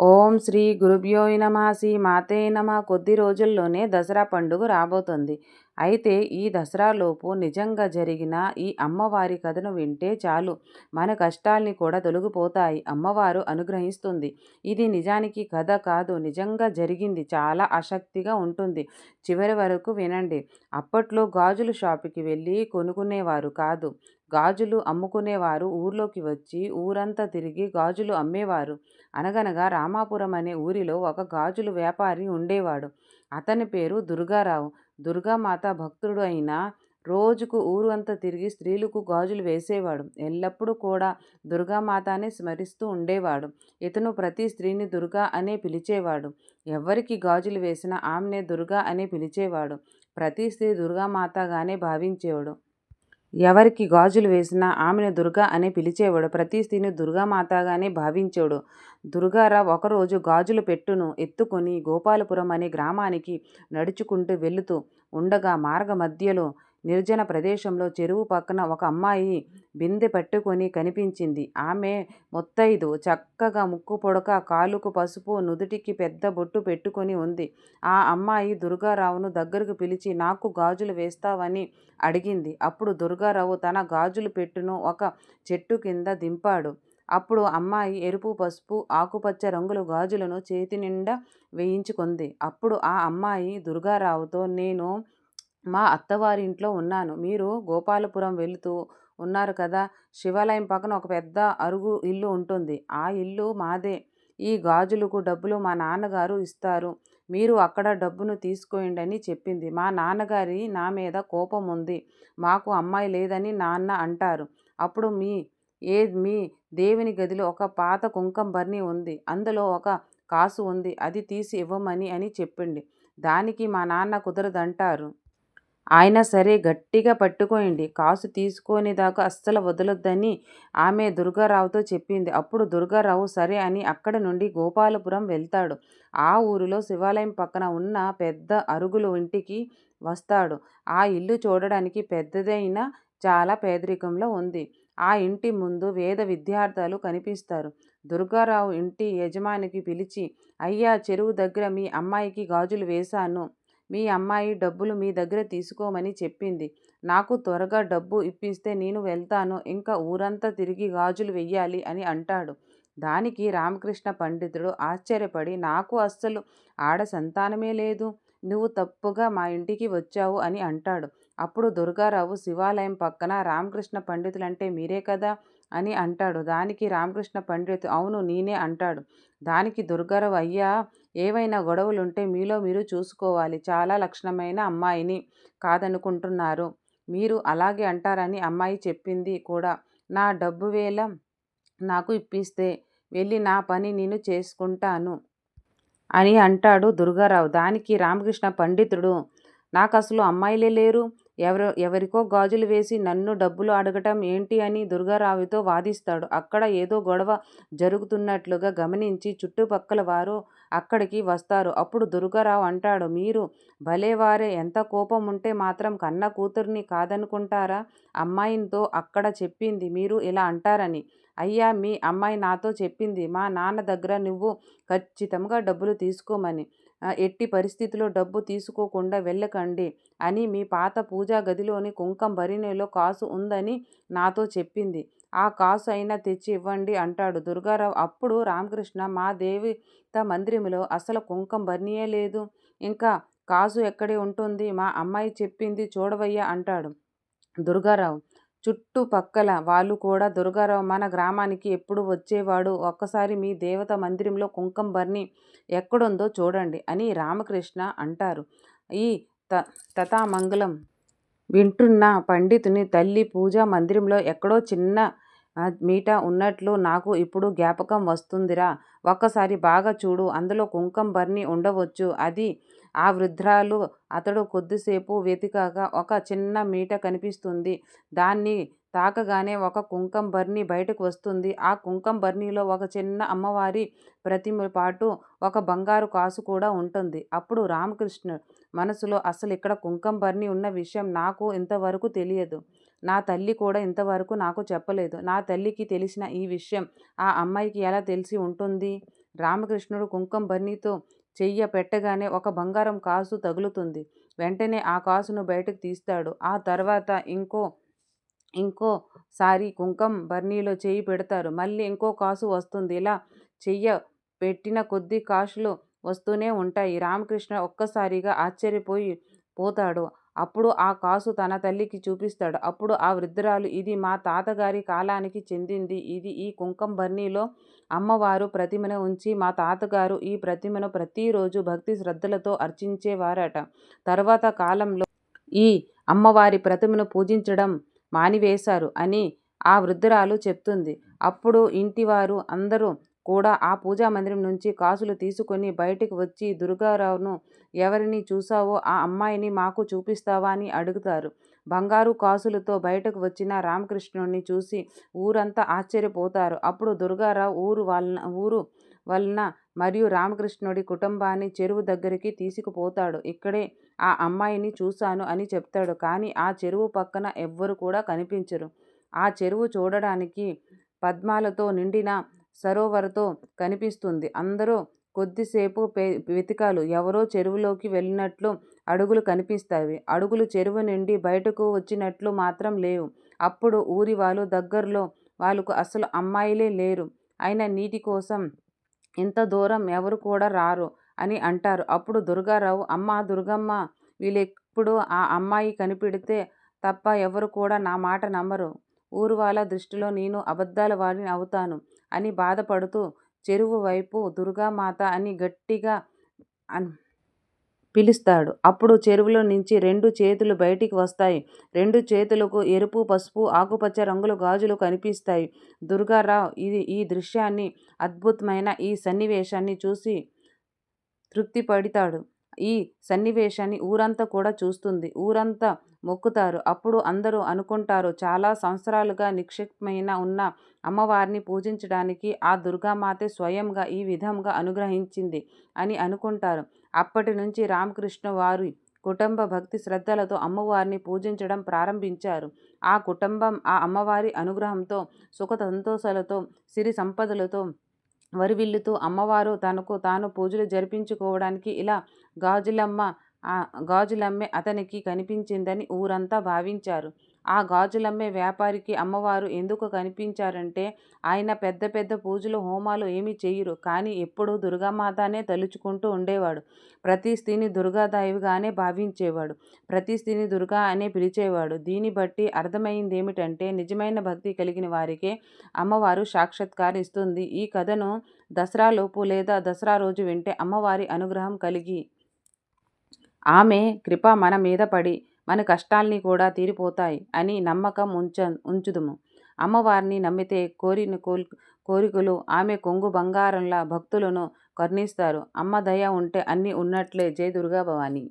ఓం శ్రీ గురుభ్యో నమ శ్రీ మాతే నమ కొద్ది రోజుల్లోనే దసరా పండుగ రాబోతుంది. అయితే ఈ దసరాలోపు నిజంగా జరిగిన ఈ అమ్మవారి కథను వింటే చాలు. మన కష్టాల్ని కూడా తొలగిపోతాయి అమ్మవారు అనుగ్రహిస్తుంది. ఇది నిజానికి కథ కాదు నిజంగా జరిగింది. చాలా ఆసక్తిగా ఉంటుంది. చివరి వరకు వినండి. అప్పట్లో గాజుల షాపుకి వెళ్ళి కొనుక్కునేవారు కాదు. గాజులు అమ్ముకునేవారు. ఊర్లోకి వచ్చి ఊరంతా తిరిగి గాజులు అమ్మేవారు. అనగనగా రామాపురం అనే ఊరిలో ఒక గాజులు వ్యాపారి ఉండేవాడు. అతని పేరు దుర్గారావు. దుర్గామాత భక్తుడు అయిన రోజుకు ఊరు అంతా తిరిగి స్త్రీలకు గాజులు వేసేవాడు. ఎల్లప్పుడూ కూడా దుర్గామాతనే స్మరిస్తూ ఉండేవాడు. ఇతను ప్రతి స్త్రీని దుర్గా అనే పిలిచేవాడు. ఎవరికి గాజులు వేసినా ఆమెనే దుర్గా అనే పిలిచేవాడు. ప్రతి స్త్రీ దుర్గామాతగానే భావించేవాడు. ఎవరికి గాజులు వేసినా ఆమెను దుర్గా అని పిలిచేవాడు. ప్రతి స్త్రీని దుర్గామాతగానే భావించాడు దుర్గారావు ఒకరోజు గాజుల పెట్టును ఎత్తుకొని గోపాలపురం అనే గ్రామానికి నడుచుకుంటూ వెళుతూ ఉండగా మార్గ మధ్యలో నిర్జన ప్రదేశంలో చెరువు పక్కన ఒక అమ్మాయి బిందె పట్టుకొని కనిపించింది. ఆమె ముత్తైదు. చక్కగా ముక్కు పొడక, కాలుకు పసుపు, నుదుటికి పెద్ద బొట్టు పెట్టుకొని ఉంది. ఆ అమ్మాయి దుర్గారావును దగ్గరకు పిలిచి నాకు గాజులు వేస్తావని అడిగింది. అప్పుడు దుర్గారావు తన గాజులు పెట్టును ఒక చెట్టు కింద దింపాడు. అప్పుడు అమ్మాయి ఎరుపు, పసుపు, ఆకుపచ్చ రంగుల గాజులను చేతి నిండా వేయించుకుంది. అప్పుడు ఆ అమ్మాయి దుర్గారావుతో నేను మా అత్తవారింట్లో ఉన్నాను. మీరు గోపాలపురం వెళుతూ ఉన్నారు కదా! శివాలయం పక్కన ఒక పెద్ద అరుగు ఇల్లు ఉంటుంది. ఆ ఇల్లు మాదే. ఈ గాజులకు డబ్బులు మా నాన్నగారు ఇస్తారు. మీరు అక్కడ డబ్బును అని చెప్పింది. మా నాన్నగారి నా మీద కోపం ఉంది. మాకు అమ్మాయి లేదని నాన్న అంటారు. అప్పుడు మీ ఏ మీ దేవుని గదిలో ఒక పాత కుంకం బర్ణి ఉంది. అందులో ఒక కాసు ఉంది. అది తీసి ఇవ్వమని అని చెప్పండి దానికి మా నాన్న కుదరదంటారు. ఆయన సరే గట్టిగా పట్టుకోండి కాసు తీసుకునేదాకా అస్సలు వదలొద్దని ఆమె దుర్గారావుతో చెప్పింది. అప్పుడు దుర్గారావు సరే అని అక్కడ నుండి గోపాలపురం వెళ్తాడు. ఆ ఊరిలో శివాలయం పక్కన ఉన్న పెద్ద అరుగులు ఇంటికి వస్తాడు. ఆ ఇల్లు చూడడానికి పెద్దదైన చాలా పేదరికంలో ఉంది. ఆ ఇంటి ముందు వేద విద్యార్థులు కనిపిస్తారు. దుర్గారావు ఇంటి యజమానికి పిలిచి అయ్యా చెరువు దగ్గర మీ అమ్మాయికి గాజులు వేశాను. మీ అమ్మాయి డబ్బులు మీ దగ్గర తీసుకోమని చెప్పింది. నాకు త్వరగా డబ్బు ఇప్పిస్తే నేను వెళ్తాను. ఇంకా ఊరంతా తిరిగి గాజులు వెయ్యాలి అని అంటాడు. దానికి రామకృష్ణ పండితుడు ఆశ్చర్యపడి నాకు అస్సలు ఆడ సంతానమే లేదు. నువ్వు తప్పుగా మా ఇంటికి వచ్చావు అని అంటాడు. అప్పుడు దుర్గారావు శివాలయం పక్కన రామకృష్ణ పండితులంటే మీరే కదా అని అంటాడు. దానికి రామకృష్ణ పండితు అవును నేనే అంటాడు. దానికి దుర్గారావు అయ్యా ఏవైనా గొడవలుంటే మీలో మీరు చూసుకోవాలి. చాలా లక్షణమైన అమ్మాయిని కాదనుకుంటున్నారు. మీరు అలాగే అంటారని అమ్మాయి చెప్పింది కూడా. నా డబ్బు వేళ నాకు ఇప్పిస్తే వెళ్ళి నా పని నేను చేసుకుంటాను అని అంటాడు దుర్గారావు. దానికి రామకృష్ణ పండితుడు నాకు అసలు అమ్మాయిలే లేరు. ఎవరు ఎవరికో గాజులు వేసి నన్ను డబ్బులు అడగటం ఏంటి అని దుర్గారావుతో వాదిస్తాడు. అక్కడ ఏదో గొడవ జరుగుతున్నట్లుగా గమనించి చుట్టుపక్కల వారు అక్కడికి వస్తారు. అప్పుడు దుర్గారావు అంటాడు మీరు భలేవారే ఎంత కోపం ఉంటే మాత్రం కన్న కూతుర్ని కాదనుకుంటారా? అమ్మాయితో అక్కడ చెప్పింది మీరు ఇలా అంటారని. అయ్యా మీ అమ్మాయి నాతో చెప్పింది మా నాన్న దగ్గర నువ్వు ఖచ్చితంగా డబ్బులు తీసుకోమని. ఎట్టి పరిస్థితిలో డబ్బు తీసుకోకుండా వెళ్ళకండి అని మీ పాత పూజా గదిలోని కుంకం భరిణిలో కాసు ఉందని నాతో చెప్పింది. ఆ కాసు అయినా తెచ్చి ఇవ్వండి అంటాడు దుర్గారావు. అప్పుడు రామకృష్ణ మా దేవిత మందిరంలో అసలు కుంకం భరణియే లేదు. ఇంకా కాసు ఎక్కడే ఉంటుంది? మా అమ్మాయి చెప్పింది చూడవయ్యా అంటాడు దుర్గారావు. చుట్టుపక్కల వాళ్ళు కూడా దుర్గారావు మన గ్రామానికి ఎప్పుడు వచ్చేవాడు. ఒక్కసారి మీ దేవత మందిరంలో కుంకం భరణి ఎక్కడుందో చూడండి అని రామకృష్ణ అంటారు. ఈ త తథామంగళం వింటున్న పండితుని తల్లి పూజా మందిరంలో ఎక్కడో చిన్న మీట ఉన్నట్లు నాకు ఇప్పుడు జ్ఞాపకం వస్తుందిరా. ఒక్కసారి బాగా చూడు. అందులో కుంకం భరణి ఉండవచ్చు. అది ఆ వృద్ధురాలు అతడు కొద్దిసేపు వెతికాక ఒక చిన్న మీట కనిపిస్తుంది. దాన్ని తాకగానే ఒక కుంకం బర్నీ బయటకు వస్తుంది. ఆ కుంకం బర్నీలో ఒక చిన్న అమ్మవారి ప్రతిమ పాటు ఒక బంగారు కాసు కూడా ఉంటుంది. అప్పుడు రామకృష్ణ మనసులో అసలు ఇక్కడ కుంకం బర్నీ ఉన్న విషయం నాకు ఇంతవరకు తెలియదు. నా తల్లి కూడా ఇంతవరకు నాకు చెప్పలేదు. నా తల్లికి తెలిసిన ఈ విషయం ఆ అమ్మాయికి ఎలా తెలిసి ఉంటుంది? రామకృష్ణుడు కుంకం బన్నీతో చెయ్య పెట్టగానే ఒక బంగారం కాసు తగులుతుంది. వెంటనే ఆ కాసును బయటకు తీస్తాడు. ఆ తర్వాత ఇంకో ఇంకోసారి కుంకం బర్నీలో చేయి పెడతారు. మళ్ళీ ఇంకో కాసు వస్తుంది. ఇలా చెయ్య పెట్టిన కొద్ది కాసులు వస్తూనే ఉంటాయి. రామకృష్ణ ఒక్కసారిగా ఆశ్చర్యపోయి పోతాడు. అప్పుడు ఆ కాసు తన తల్లికి చూపిస్తాడు. అప్పుడు ఆ వృద్ధురాలు ఇది మా తాతగారి కాలానికి చెందింది. ఇది ఈ కుంకం బర్నీలో అమ్మవారు ప్రతిమను ఉంచి మా తాతగారు ఈ ప్రతిమను ప్రతిరోజు భక్తి శ్రద్ధలతో అర్చించేవారట. తర్వాత కాలంలో ఈ అమ్మవారి ప్రతిమను పూజించడం మానివేశారు అని ఆ వృద్ధురాలు చెప్తుంది. అప్పుడు ఇంటివారు అందరూ కూడా ఆ పూజా మందిరం నుంచి కాసులు తీసుకొని బయటికి వచ్చి దుర్గారావును ఎవరిని చూసావో ఆ అమ్మాయిని మాకు చూపిస్తావా? అని అడుగుతారు. బంగారు కాసులతో బయటకు వచ్చిన రామకృష్ణుడిని చూసి ఊరంతా ఆశ్చర్యపోతారు. అప్పుడు దుర్గారావు ఊరు వాళ్ళ ఊరు వలన మరియు రామకృష్ణుడి కుటుంబాన్ని చెరువు దగ్గరికి తీసుకుపోతాడు. ఇక్కడే ఆ అమ్మాయిని చూశాను అని చెప్తాడు. కానీ ఆ చెరువు పక్కన ఎవ్వరు కూడా కనిపించరు. ఆ చెరువు చూడడానికి పద్మాలతో నిండిన సరోవరతో కనిపిస్తుంది. అందరూ కొద్దిసేపు వెతికాలు. ఎవరో చెరువులోకి వెళ్ళినట్లు అడుగులు కనిపిస్తాయి. అడుగులు చెరువు నుండి బయటకు వచ్చినట్లు మాత్రం లేవు. అప్పుడు ఊరి వాళ్ళు దగ్గరలో వాళ్ళకు అసలు అమ్మాయిలే లేరు. అయినా నీటి కోసం ఇంత దూరం ఎవరు కూడా రారు అని అంటారు. అప్పుడు దుర్గారావు అమ్మ దుర్గమ్మ వీళ్ళెప్పుడు ఆ అమ్మాయి కనిపెడితే తప్ప ఎవరు కూడా నా మాట నమ్మరు. ఊరు వాళ్ళ దృష్టిలో నేను అబద్ధాల వాడిని అవుతాను. అని బాధపడుతూ చెరువు వైపు దుర్గామాత అని గట్టిగా పిలుస్తాడు. అప్పుడు చెరువులో నుంచి రెండు చేతులు బయటికి వస్తాయి. రెండు చేతులకు ఎరుపు పసుపు ఆకుపచ్చ రంగుల గాజులు కనిపిస్తాయి. దుర్గారావు ఇది ఈ దృశ్యాన్ని అద్భుతమైన ఈ సన్నివేశాన్ని చూసి తృప్తి పడతాడు ఈ సన్నివేశాన్ని ఊరంతా కూడా చూస్తుంది. ఊరంతా మొక్కుతారు. అప్పుడు అందరూ అనుకుంటారు చాలా సంవత్సరాలుగా నిక్షిప్తమైన ఉన్న అమ్మవారిని పూజించడానికి ఆ దుర్గామాతే స్వయంగా ఈ విధంగా అనుగ్రహించింది అని అనుకుంటారు. అప్పటి నుంచి రామకృష్ణ వారి కుటుంబ భక్తి శ్రద్ధలతో అమ్మవారిని పూజించడం ప్రారంభించారు. ఆ కుటుంబం ఆ అమ్మవారి అనుగ్రహంతో సుఖ సంతోషాలతో సిరి సంపదలతో వరివిల్లుతూ అమ్మవారు తనకు తాను పూజలు జరిపించుకోవడానికి ఇలా గాజులమ్మ గాజులమ్మే అతనికి కనిపించిందని ఊరంతా భావించారు. ఆ గాజులమ్మే వ్యాపారికి అమ్మవారు ఎందుకు కనిపించారంటే ఆయన పెద్ద పెద్ద పూజలు హోమాలు ఏమీ చేయరు కానీ ఎప్పుడూ దుర్గామాతనే తలుచుకుంటూ ఉండేవాడు. ప్రతి స్త్రీని దుర్గాదేవిగానే భావించేవాడు. ప్రతి స్త్రీని దుర్గా అనే పిలిచేవాడు. దీన్ని బట్టి అర్థమైంది ఏమిటంటే నిజమైన భక్తి కలిగిన వారికే అమ్మవారు సాక్షాత్కారిస్తుంది ఈ కథను దసరాలోపు లేదా దసరా రోజు వింటే అమ్మవారి అనుగ్రహం కలిగి ఆమె కృప మన మీద పడి మన కష్టాల్ని కూడా తీరిపోతాయి అని నమ్మకం ఉంచ ఉంచుదుము. అమ్మవారిని నమ్మితే కోరిన కోల్ కోరికలు ఆమె కొంగు బంగారంలా భక్తులను కర్ణిస్తారు. అమ్మ దయ ఉంటే అన్నీ ఉన్నట్లే జయ దుర్గా భవాని